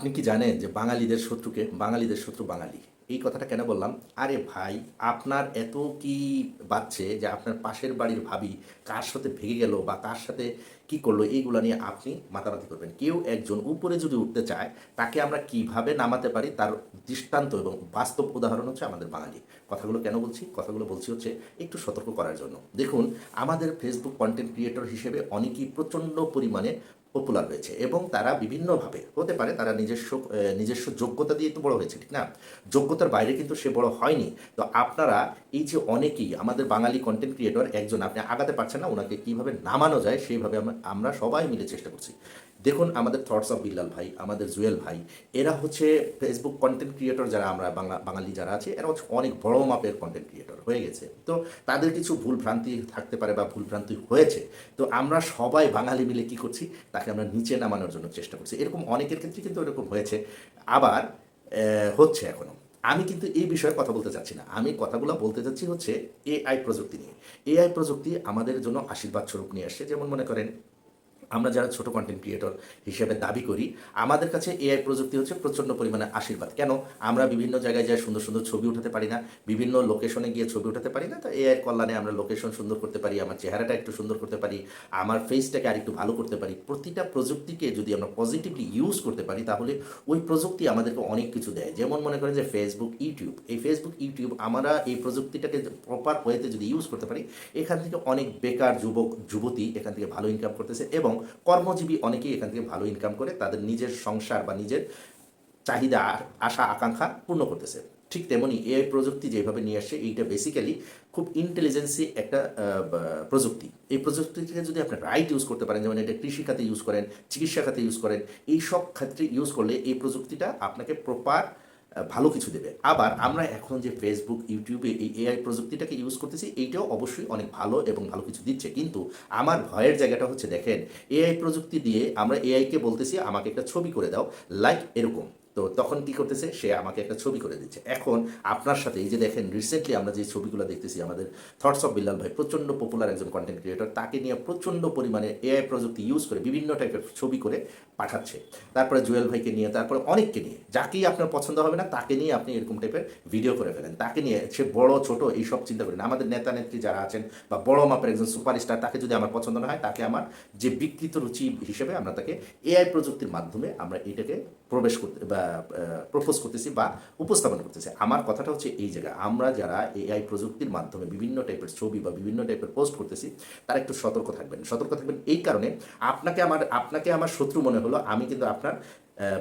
আপনি কি জানেন যে বাঙালিদের শত্রুকে, বাঙালিদের শত্রু বাঙালি? এই কথাটা কেন বললাম? আরে ভাই, আপনার এত কি বাচ্চে যে আপনার পাশের বাড়ির ভাবি কার সাথে ভেঙে গেল বা কার সাথে কি করল, এইগুলো নিয়ে আপনি মাতামাতি করবেন। কেউ একজন উপরে যদি উঠতে চায়, তাকে আমরা কীভাবে নামাতে পারি তার দৃষ্টান্ত এবং বাস্তব উদাহরণ হচ্ছে আমাদের বাঙালি। কথাগুলো কেন বলছি? কথাগুলো বলছি হচ্ছে একটু সতর্ক করার জন্য। দেখুন, আমাদের ফেসবুক কন্টেন্ট ক্রিয়েটর হিসেবে অনেকেই প্রচণ্ড পরিমাণে পপুলার হয়েছে এবং তারা বিভিন্নভাবে, হতে পারে তারা নিজস্ব নিজস্ব যোগ্যতা দিয়ে তো বড় হয়েছে, ঠিক না? যোগ্যতার বাইরে কিন্তু সে বড় হয়নি। তো আপনারা এই যে অনেকেই, আমাদের বাঙালি কন্টেন্ট ক্রিয়েটর একজন, আপনি আগাতে পারছেন না, ওনাকে কীভাবে নামানো যায়, সেইভাবে আমরা- সবাই মিলে চেষ্টা করছি। দেখুন আমাদের থটস অফ বিল্লাল ভাই, আমাদের জুয়েল ভাই, এরা হচ্ছে ফেসবুক কন্টেন্ট ক্রিয়েটর যারা আমরা বাংলা, বাঙালি যারা আছে, এরা হচ্ছে অনেক বড় মাপের কন্টেন্ট ক্রিয়েটর হয়ে গেছে। তো তাদের কিছু ভুল ভ্রান্তি থাকতে পারে বা ভুল ভ্রান্তি হয়েছে, তো আমরা সবাই বাঙালি মিলে কি করছি? তাকে আমরা নিচে নামানোর জন্য চেষ্টা করছি। এরকম অনেকের ক্ষেত্রে কিন্তু এরকম হয়েছে। আবার হচ্ছে এখনও। আমি কিন্তু এই বিষয়ে কথা বলতে চাচ্ছি না। আমি কথাগুলো বলতে চাচ্ছি হচ্ছে এআই প্রযুক্তি নিয়ে। এআই প্রযুক্তি আমাদের জন্য আশীর্বাদ স্বরূপ নিয়ে আসছে। যেমন মনে করেন আমরা যারা ছোট কন্টেন্ট ক্রিয়েটর হিসেবে দাবি করি, আমাদের কাছে এআই প্রযুক্তি হচ্ছে প্রচণ্ড পরিমাণে আশীর্বাদ। কেন? আমরা বিভিন্ন জায়গায় যাই সুন্দর সুন্দর ছবি উঠাতে পারি না, বিভিন্ন লোকেশনে গিয়ে ছবি উঠাতে পারি না, তো এআই কল্যাণে আমরা লোকেশন সুন্দর করতে পারি, আমার চেহারাটা একটু সুন্দর করতে পারি, আমার ফেসটাকে আরেকটু ভালো করতে পারি। প্রতিটা প্রযুক্তিকে যদি আমরা পজিটিভলি ইউজ করতে পারি, তাহলে ওই প্রযুক্তি আমাদেরকে অনেক কিছু দেয়। যেমন মনে করেন যে ফেসবুক ইউটিউব এই ফেসবুক ইউটিউব আমরা এই প্রযুক্তিটাকে প্রপার ওয়েতে যদি ইউজ করতে পারি, এখান থেকে অনেক বেকার যুবক, যুবতী এখান থেকে ভালো ইনকাম করতেছে এবং কর্মজীবী অনেকেই এখান থেকে ভালো ইনকাম করে তাদের নিজের সংসার বা নিজের চাহিদা আশা, আকাঙ্ক্ষা পূর্ণ করতেছে। ঠিক তেমনি এআই প্রযুক্তি যেভাবে নিয়ে আসছে, এইটা বেসিক্যালি খুব ইন্টেলিজেন্সি একটা প্রযুক্তি। এই প্রযুক্তিকে যদি আপনি রাইট ইউজ করতে পারেন, যেমন এটা কৃষি খাতে ইউজ করেন, চিকিৎসা খাতে ইউজ করেন, এই সব ক্ষেত্রে ইউজ করলে এই প্রযুক্তিটা আপনাকে প্রপার ভালো কিছু দেবে। আবার আমরা এখন যে ফেসবুক ইউটিউবে এই এআই প্রযুক্তিটাকে ইউজ করতেছি, এইটাও অবশ্যই অনেক ভালো এবং ভালো কিছু দিচ্ছে। কিন্তু আমার ভয়ের জায়গাটা হচ্ছে, দেখেন এআই প্রযুক্তি দিয়ে আমরা এআইকে বলতেছি, আমাকে একটা ছবি করে দাও লাইক এরকম। তো তখন কি করতেছে? সে আমাকে একটা ছবি করে দিচ্ছে। এখন আপনার সাথে এই যে দেখেন রিসেন্টলি আমরা যে ছবিগুলো দেখতেছি, আমাদের থটস অফ বিল্লাল ভাই প্রচণ্ড পপুলার একজন কন্টেন্ট ক্রিয়েটর তাকে নিয়ে প্রচণ্ড পরিমাণে এআই প্রযুক্তি ইউজ করে বিভিন্ন টাইপের ছবি করে পাঠাচ্ছে। তারপরে জুয়েল ভাইকে নিয়ে, তারপরে অনেককে নিয়ে, যাকেই আপনার পছন্দ হবে না, তাকে নিয়ে আপনি এরকম টাইপের ভিডিও করে ফেলেন। তাকে নিয়ে সে বড়, ছোট, এইসব চিন্তা করেন আমাদের নেতা নেত্রী যারা আছেন বা বড় মাপের একজন সুপারস্টার তাকে যদি আমার পছন্দ না হয়, তাকে আমার যে বিকৃত রুচি হিসেবে আমরা তাকে এআই প্রযুক্তির মাধ্যমে আমরা এটাকে প্রবেশ করতে বা প্রপোজ করতেছি বা উপস্থাপন করতেছি। আমার কথাটা হচ্ছে এই জায়গায় আমরা যারা এআই প্রযুক্তির মাধ্যমে বিভিন্ন টাইপের ছবি বা বিভিন্ন টাইপের পোস্ট করতেছি, তারা একটু সতর্ক থাকবেন। সতর্ক থাকবেন এই কারণে আপনাকে আমার আপনাকে আমার শত্রু মনে হলো, আমি কিন্তু আপনার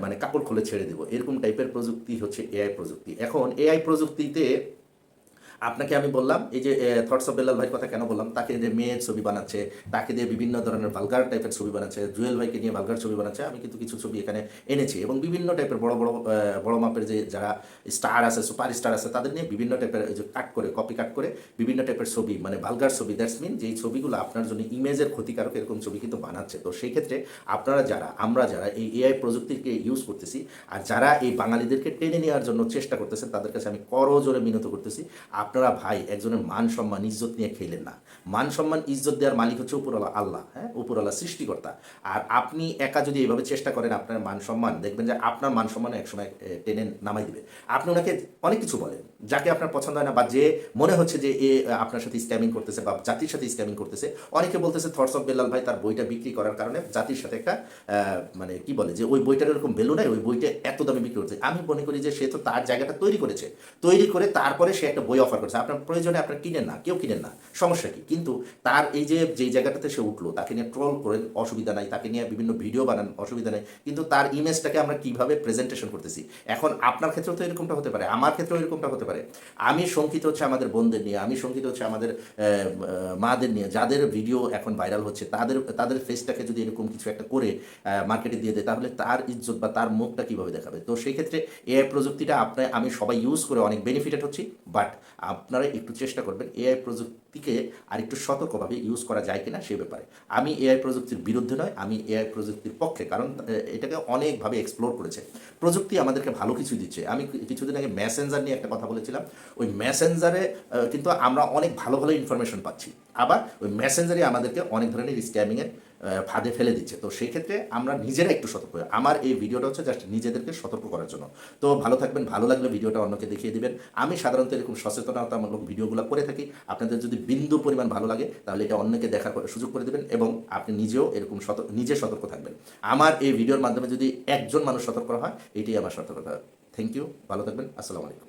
মানে কাপড় খুলে ছেড়ে দেবো। এরকম টাইপের প্রযুক্তি হচ্ছে এআই প্রযুক্তি। এখন এআই প্রযুক্তিতে আপনাকে আমি বললাম, এই যে থটস অফ বেলাল ভাইয়ের কথা কেন বললাম? তাকে দিয়ে মেয়ের ছবি বানাচ্ছে, তাকে দিয়ে বিভিন্ন ধরনের ভালগার টাইপের ছবি বানাচ্ছে, জুয়েল ভাইকে নিয়ে ভালগার ছবি বানাচ্ছে, আমি কিন্তু কিছু ছবি এখানে এনেছি এবং বিভিন্ন টাইপের বড় বড় বড় মাপের যে যারা স্টার আছে সুপার স্টার আছে, তাদের নিয়ে বিভিন্ন টাইপের যে কাট করে কপি কাট করে বিভিন্ন টাইপের ছবি মানে ভালগার ছবি দ্যাটস মিন যেই ছবিগুলো আপনার জন্য ইমেজের ক্ষতিকারক এরকম ছবি কিন্তু বানাচ্ছে। তো সেই ক্ষেত্রে আপনারা যারা, আমরা যারা এই এআই প্রযুক্তিকে ইউজ করতেছি আর যারা এই বাঙালিদেরকে টেনে নেওয়ার জন্য চেষ্টা করতেছেন, তাদের কাছে আমি করজোরে মিনত করতেছি। আপনারা ভাই একজনের মান সম্মান, ইজ্জত নিয়ে খেলেন না। মান সম্মান, ইজ্জত দেওয়ার মালিক হচ্ছে উপরওয়ালা আল্লাহ হ্যাঁ? উপরওয়ালা সৃষ্টিকর্তা। আর আপনি একা যদি এভাবে চেষ্টা করেন আপনার মান সম্মান, দেখবেন যে আপনার মান সম্মান একসময় টেনে নামাই দেবে। আপনি ওনাকে অনেক কিছু বলেন। যাকে আপনার পছন্দ হয় না, বা যে মনে হচ্ছে যে এ আপনার সাথে স্ক্যামিং করতেছে, বা জাতির সাথে স্ক্যামিং করতেছে, অনেকে বলতেছে থটস অফ বেলাল ভাই, তার বইটা বিক্রি করার কারণে জাতির সাথে একটা মানে কি বলে যে, ওই বইটার এরকম ভ্যালু নাই, ওই বইটা এত দামে বিক্রি করছে আমি মনে করি যে, সে তো তার জায়গাটা তৈরি করেছে। তৈরি করে তারপরে সে একটা বই অফার করেছে। আপনার প্রয়োজনে আপনার কিনেন না, কেউ কিনেন না, সমস্যা কি? কিন্তু তার এই যে, যেই জায়গাটাতে সে উঠল, তাকে নিয়ে ট্রল করেন, অসুবিধা নাই, তাকে নিয়ে বিভিন্ন ভিডিও বানান, অসুবিধা নেই। কিন্তু তার ইমেজটাকে আমরা কীভাবে প্রেজেন্টেশন করতেছি? এখন আপনার ক্ষেত্রেও তো এরকমটা হতে পারে, আমার ক্ষেত্রেও এরকমটা হতে পারে। আমি শঙ্কিত হচ্ছে আমাদের বোনদের নিয়ে, আমি শঙ্কিত হচ্ছে আমাদের মাদের নিয়ে। যাদের ভিডিও এখন ভাইরাল হচ্ছে, তাদের তাদের ফেসটাকে যদি এরকম কিছু একটা করে মার্কেটে দিয়ে দেয়, তাহলে তার ইজ্জত বা তার মুখটা কীভাবে দেখাবে? তো সেই ক্ষেত্রে এআই প্রযুক্তিটা আপনার, আমি সবাই ইউজ করে অনেক বেনিফিটেড হচ্ছি বাট আপনারা একটু চেষ্টা করবেন এআই প্রযুক্তিকে আরেকটু সতর্কভাবে ইউজ করা যায় কিনা সে ব্যাপারে। আমি এআই প্রযুক্তির বিরুদ্ধে নয়, আমি এআই প্রযুক্তির পক্ষে, কারণ এটাকে অনেকভাবে এক্সপ্লোর করেছে। প্রযুক্তি আমাদেরকে ভালো কিছু দিচ্ছে। আমি কিছুদিন আগে ম্যাসেঞ্জার নিয়ে একটা কথা বলেছিলাম, ওই ম্যাসেঞ্জারে কিন্তু আমরা অনেক ভালো ভালো ইনফরমেশন পাচ্ছি। আবার ওই মেসেঞ্জারে আমাদেরকে অনেক ধরনের স্ক্যামিংয়ের ফাঁদে ফেলে দিচ্ছে। তো সেই ক্ষেত্রে আমরা নিজেরা একটু সতর্ক হই। আমার এই ভিডিওটা হচ্ছে জাস্ট নিজেদেরকে সতর্ক করার জন্য। তো ভালো থাকবেন, ভালো লাগলে ভিডিওটা অন্যকে দেখিয়ে দিবেন। আমি সাধারণত এরকম সচেতনতামূলক ভিডিওগুলো করে থাকি। আপনাদের যদি বিন্দু পরিমাণ ভালো লাগে, তাহলে এটা অন্যকে দেখার সুযোগ করে দেবেন এবং আপনি নিজেও এরকম সতর্ক নিজে সতর্ক থাকবেন। আমার এই ভিডিওর মাধ্যমে যদি একজন মানুষ সতর্ক হয়, এটাই আমার সতর্কতা। থ্যাংক ইউ ভালো থাকবেন, আসসালামু আলাইকুম।